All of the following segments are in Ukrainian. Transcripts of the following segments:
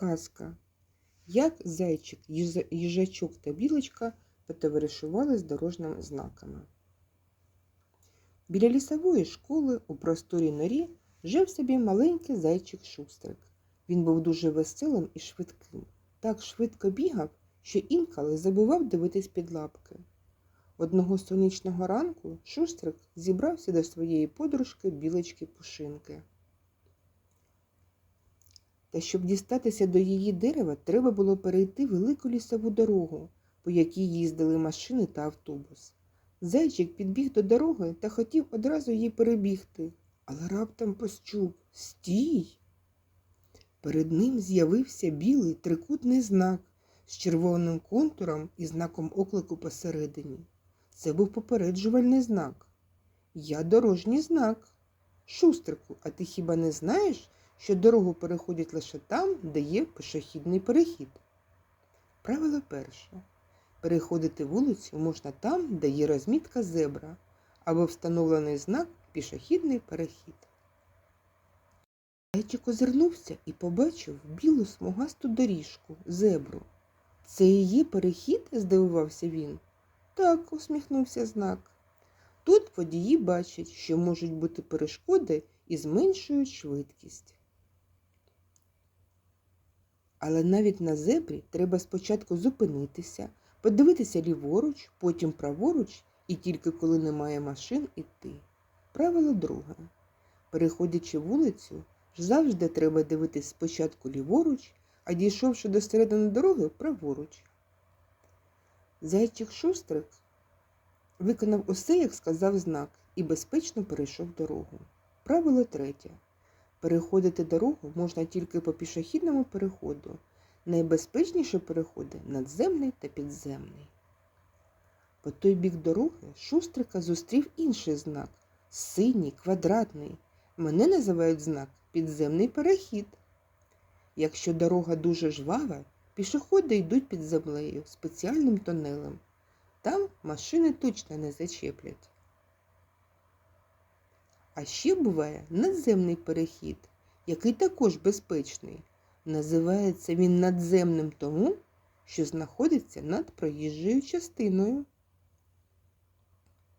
Казка. Як зайчик, їжачок та білочка потоваришували з дорожніми знаками. Біля лісової школи у просторій норі жив собі маленький зайчик Шустрик. Він був дуже веселим і швидким. Так швидко бігав, що інколи забував дивитись під лапки. Одного сонячного ранку Шустрик зібрався до своєї подружки білочки Пушинки. Та щоб дістатися до її дерева, треба було перейти велику лісову дорогу, по якій їздили машини та автобус. Зайчик підбіг до дороги та хотів одразу її перебігти, але раптом почув Стій! Перед ним з'явився білий трикутний знак з червоним контуром і знаком оклику посередині. Це був попереджувальний знак. Я дорожній знак. Шустрику, а ти хіба не знаєш, що дорогу переходять лише там, де є пішохідний перехід? Правило перше. Переходити вулицю можна там, де є розмітка зебра або встановлений знак пішохідний перехід. Зайчик озирнувся і побачив білу смугасту доріжку, зебру. Це є перехід? здивувався він. Так, усміхнувся знак. Тут водії бачать, що можуть бути перешкоди і зменшують швидкість. Але навіть на зебрі треба спочатку зупинитися, подивитися ліворуч, потім праворуч і тільки коли немає машин іти. Правило друге. Переходячи вулицю, завжди треба дивитись спочатку ліворуч, а дійшовши до середини дороги праворуч. Зайчик Шустрик виконав усе, як сказав знак, і безпечно перейшов дорогу. Правило третє. Переходити дорогу можна тільки по пішохідному переходу. Найбезпечніші переходи надземний та підземний. По той бік дороги Шустрика зустрів інший знак синій, квадратний. Мене називають знак підземний перехід. Якщо дорога дуже жвава, пішоходи йдуть під землею спеціальним тунелем. Там машини точно не зачеплять. А ще буває надземний перехід, який також безпечний. Називається він надземним тому, що знаходиться над проїжджою частиною.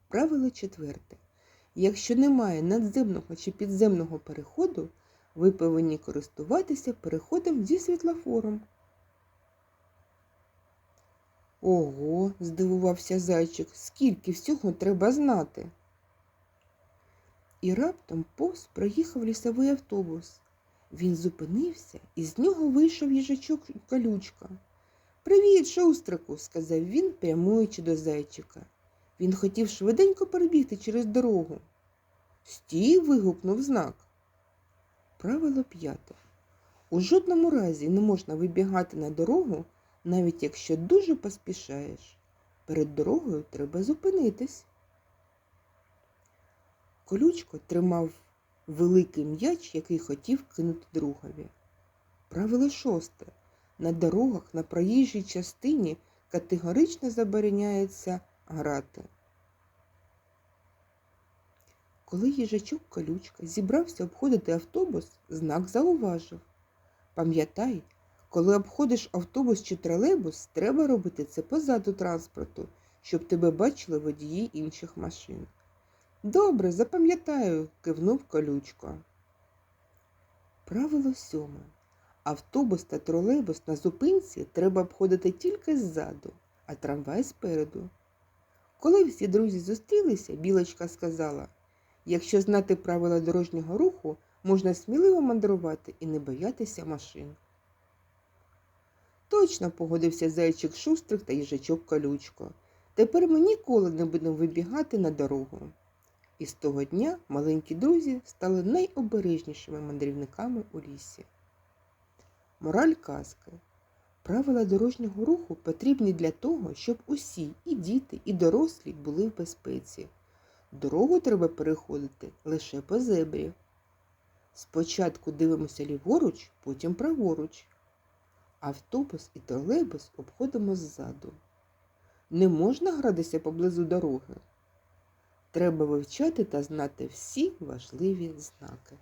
Правило четверте. Якщо немає надземного чи підземного переходу, ви повинні користуватися переходом зі світлофором. Ого, здивувався зайчик, скільки всього треба знати. І раптом повз проїхав лісовий автобус. Він зупинився і з нього вийшов їжачок колючка. Привіт, шустрику, сказав він, прямуючи до зайчика. Він хотів швиденько перебігти через дорогу. Стій. вигукнув знак. Правило п'яте. У жодному разі не можна вибігати на дорогу, навіть якщо дуже поспішаєш. Перед дорогою треба зупинитись. Колючко тримав великий м'яч, який хотів кинути другові. Правило шосте. На дорогах на проїжджій частині категорично забороняється грати. Коли їжачок колючка зібрався обходити автобус, знак зауважив. Пам'ятай, коли обходиш автобус чи тролейбус, треба робити це позаду транспорту, щоб тебе бачили водії інших машин. Добре, запам'ятаю, кивнув колючко. Правило сьоме. Автобус та тролейбус на зупинці треба обходити тільки ззаду, а трамвай спереду. Коли всі друзі зустрілися, білочка сказала якщо знати правила дорожнього руху, можна сміливо мандрувати і не боятися машин. Точно погодився зайчик шустрик та їжачок колючко. Тепер ми ніколи не будемо вибігати на дорогу. І з того дня маленькі друзі стали найобережнішими мандрівниками у лісі. Мораль казки. Правила дорожнього руху потрібні для того, щоб усі, і діти, і дорослі були в безпеці. Дорогу треба переходити лише по зебрі. Спочатку дивимося ліворуч, потім праворуч. Автобус і тролейбус обходимо ззаду. Не можна гратися поблизу дороги. Треба вивчати та знати всі важливі знаки.